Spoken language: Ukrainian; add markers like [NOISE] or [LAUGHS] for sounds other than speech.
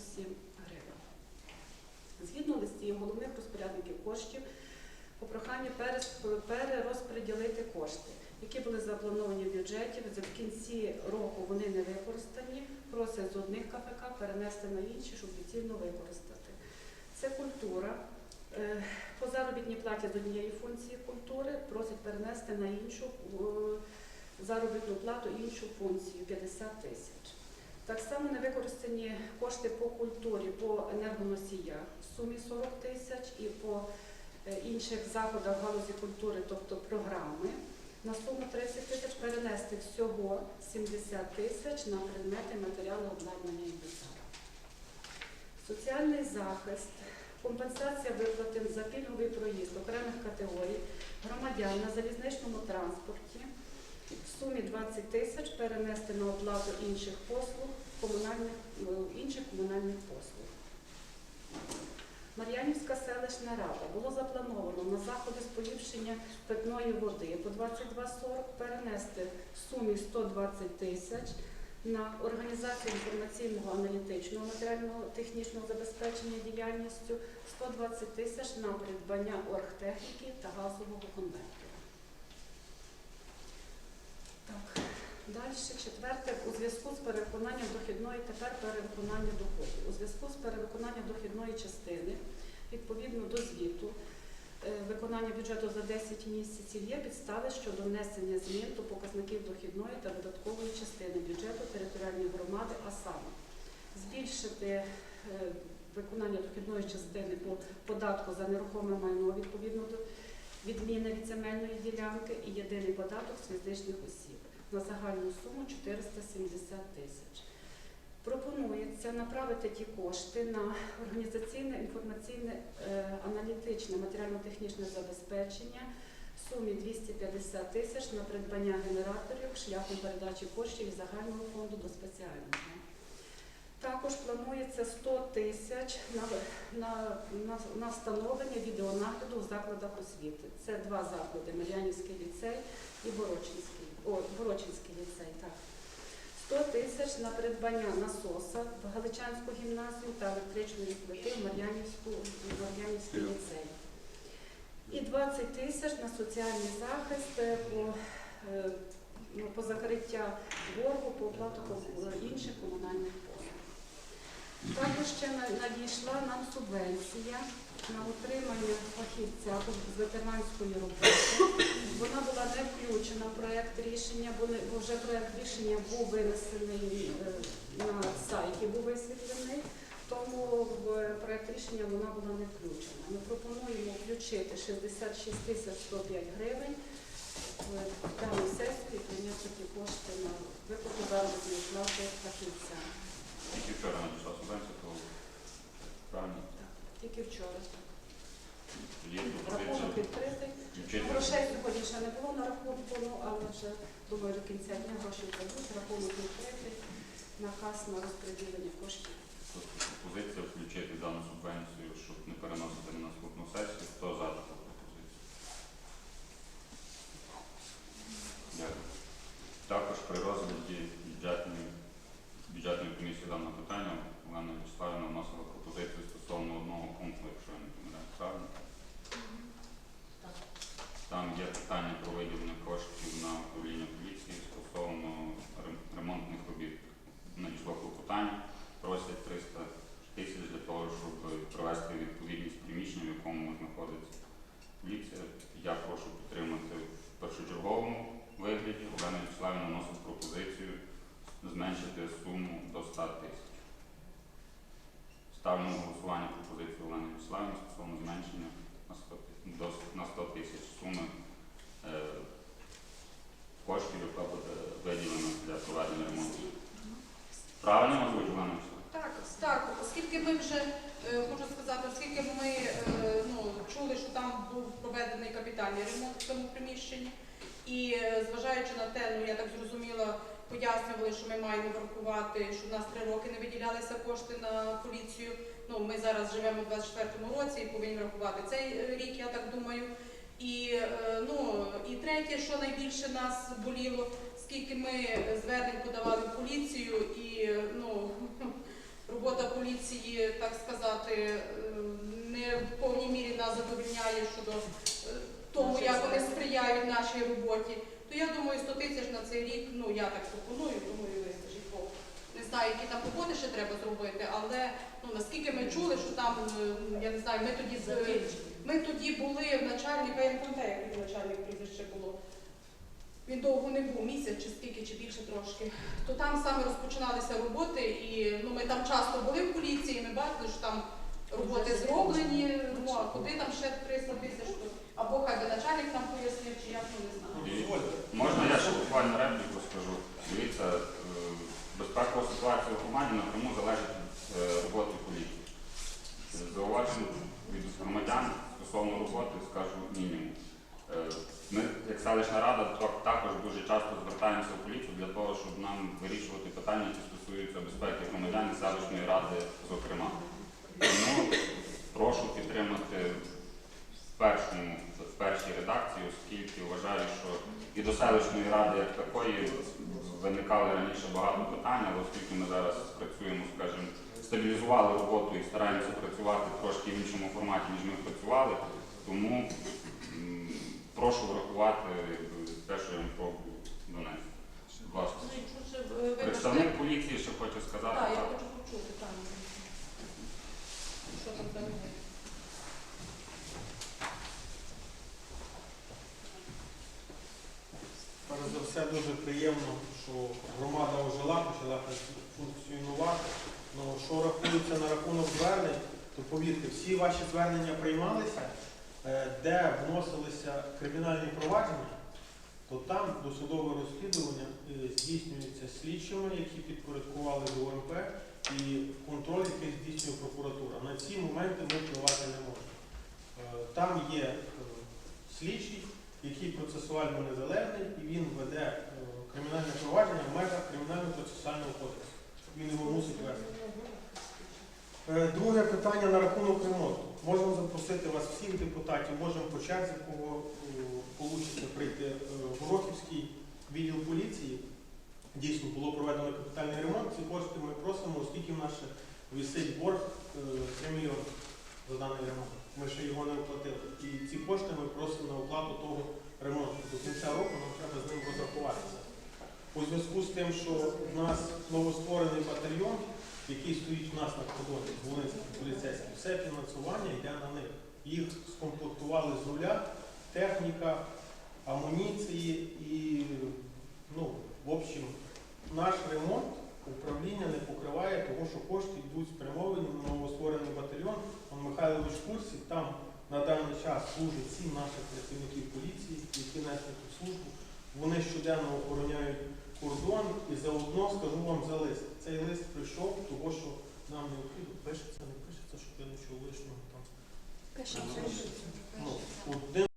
97 гривень. Згідно листів головних розпорядників коштів, по проханню перерозподілити кошти, які були заплановані в бюджеті, в кінці року вони не використані, просять з одних КПК перенести на інші, щоб доцільно використати. Це культура. Е, По заробітній платі з однієї функції культури просять перенести на іншу е, заробітну плату іншу функцію 50 тисяч. Так само невикористані кошти по культурі, по енергоносіях в сумі 40 тисяч і по е, інших заходах галузі культури, тобто програми, на суму 30 тисяч перенести всього 70 тисяч на предмети матеріали обладнання і інвентарю. Соціальний захист, компенсація виплати за пільговий проїзд окремих категорій громадян на залізничному транспорті в сумі 20 тисяч перенести на оплату інших послуг, комунальних, е, інших комунальних послуг. Мар'янівська селищна рада було заплановано на заходи з поліпшення питної води по 22,40 перенести в сумі 120 тисяч на організацію інформаційного аналітичного матеріального технічного забезпечення діяльністю, 120 тисяч на придбання оргтехніки та газового конвертера. Так, далі четверте. У зв'язку з перевиконанням дохідної, тепер перевиконання доходів. У зв'язку з перевиконанням дохідної частини, відповідно до звіту, е, виконання бюджету за 10 місяців є підстави щодо внесення змін до показників дохідної та видаткової частини бюджету територіальної громади, а саме збільшити е, виконання дохідної частини по податку за нерухоме майно відповідно до відміни від земельної ділянки і єдиний податок з фізичних осіб на загальну суму 470 тисяч. Пропонується направити ті кошти на організаційне, інформаційне, е, аналітичне, матеріально-технічне забезпечення в сумі 250 тисяч на придбання генераторів шляхом передачі коштів із загального фонду до спеціального. Також планується 100 тисяч на, на, на, на встановлення відеонагляду в закладах освіти. Це два заклади Мар'янівський ліцей і Борочинський, о, Борочинський ліцей. Так. 100 тисяч на придбання насоса в Галичанську гімназію та електричної плити в Мар'янівський ліцей. І 20 тисяч на соціальний захист е, по, е, ну, по закриття боргу по оплату ком- інших комунальних послуг. Також ще надійшла нам субвенція на утримання фахівця з ветеранської роботи. Вона була не включена в проєкт рішення, бо вже проєкт рішення був винесений е, на сайті, був висвітлений, тому в проєкт рішення вона була не включена. Ми пропонуємо включити 66 тисяч 105 гривень в дану сесію і прийняти ті кошти на виплату заробітної плати фахівцям. Тільки вчора надійшла субвенція, то правильно. Так, Тільки вчора. Тоді Рахунок пропозиція відкритий. включити. Грошей сьогодні ще не було на ну, але вже думаю до кінця дня гроші дадуть. Рахунок відкритий, наказ на розподілення коштів. Тобто пропозиція включити дану субвенцію, щоб не переносити на наступну сесію. Хто за таку пропозицію? Дякую. Також при розгляді бюджетної, бюджетної комісії даного питання Олена Вячеславівна вносила пропозицію стосовно одного пункту, якщо я не помиляюсь, правильно? Там є питання про виділення коштів на управління поліції стосовно рем- ремонтних робіт. Надійшло клопотання, просять 300 тисяч для того, щоб привести у відповідність приміщення, в якому знаходиться поліція. Я прошу підтримати в першочерговому вигляді. Олена Вячеславівна вносить пропозицію зменшити суму до 100 тисяч. Ставлю на голосування пропозицію Олени Вячеславівни стосовно зменшення на 100 ти- до на 100 тисяч суми е, коштів, яка буде виділена для проведення ремонту. Правильно озвучу, Олена? Так, так, оскільки ми вже е, можу сказати, оскільки ми е, ну, чули, що там був проведений капітальний ремонт в цьому приміщенні, і зважаючи на те, ну я так зрозуміла, пояснювали, що ми маємо врахувати, що в нас три роки не виділялися кошти на поліцію. Ну ми зараз живемо у 24-му році і повинні врахувати цей е, рік, я так думаю. І е, ну і третє, що найбільше нас боліло, скільки ми звернень подавали в поліцію, і е, ну [LAUGHS] робота поліції. так сказати, не в повній мірі нас задовільняє щодо тому, як вони сприяють нашій роботі, 100 тисяч на цей рік, ну я так пропоную, думаю, вистачить. Бо не знаю, які там роботи ще треба зробити, але ну наскільки ми чули, що там, е, я не знаю, ми тоді з ми тоді були в начальника, я не пам'ятаю, як він начальник прізвище було. Він довго не був, місяць чи скільки, чи більше трошки. То там саме розпочиналися роботи, і ну, ми там часто були в поліції, ми бачили, що там роботи зроблені, ну а куди там ще 300 тисяч, то або хай би начальник нам пояснив, чи як, ну не знаю. Можна я ще буквально репліку скажу? Дивіться, е, безпекова ситуація в громаді напряму залежить від е, роботи поліції. Зауважень від громадян стосовно роботи скажу мінімум. Е, Ми, як селищна рада, також дуже часто звертаємося в поліцію для того, щоб нам вирішувати питання, які стосуються безпеки громадян і селищної ради, зокрема. Тому прошу підтримати першому в першій редакції, оскільки вважаю, що і до селищної ради як такої виникали раніше багато питань, але оскільки ми зараз працюємо, скажімо, стабілізували роботу і стараємося працювати трошки в іншому форматі, ніж ми працювали, тому прошу врахувати те, що я вам пробую донести. Ну, е, вибачте. Представник поліції ще хоче сказати. Так, я хочу почути, так. Що там за люди? Все дуже приємно, що громада ожила, почала функціонувати. Ну, що рахується на рахунок звернень, то повірте, всі ваші звернення приймалися, е, де вносилися кримінальні провадження, то там досудове розслідування е, здійснюється слідчими, які підпорядкували до ОМП, і контроль, який здійснює прокуратура. На ці моменти ми впливати не можемо. Е, Там є слідчий, який процесуально незалежний, і він веде е, кримінальне провадження в межах кримінального процесуального кодексу. Він його мусить вести. Е, Друге питання на рахунок ремонту. Можемо запросити вас всіх депутатів, можемо по черзі, кого вийде прийти е, в Горохівський відділ поліції. Дійсно було проведено капітальний ремонт. Ці кошти ми просимо, оскільки в нас висить борг е, 3 мільйони за даний ремонт. Ми ще його не оплатили. Ці кошти ми просимо на оплату того ремонту. До кінця року нам треба з ним розрахуватися. У зв'язку з тим, що в нас новостворений батальйон, який стоїть у нас на кордоні з Волинським поліцейським, все фінансування йде на них. Їх скомплектували з нуля, техніка, амуніції і, ну, в общем, наш ремонт управління не покриває, тому що кошти йдуть спрямовані на новостворений батальйон. Он Михайлович в курсі, там на даний час служить сім наших працівників поліції, які несли тут службу. Вони щоденно охороняють кордон і заодно скажу вам за лист. Цей лист прийшов, того що нам необхідно, пишеться, не пишеться, щоб я нічого лишнього там. Ну, один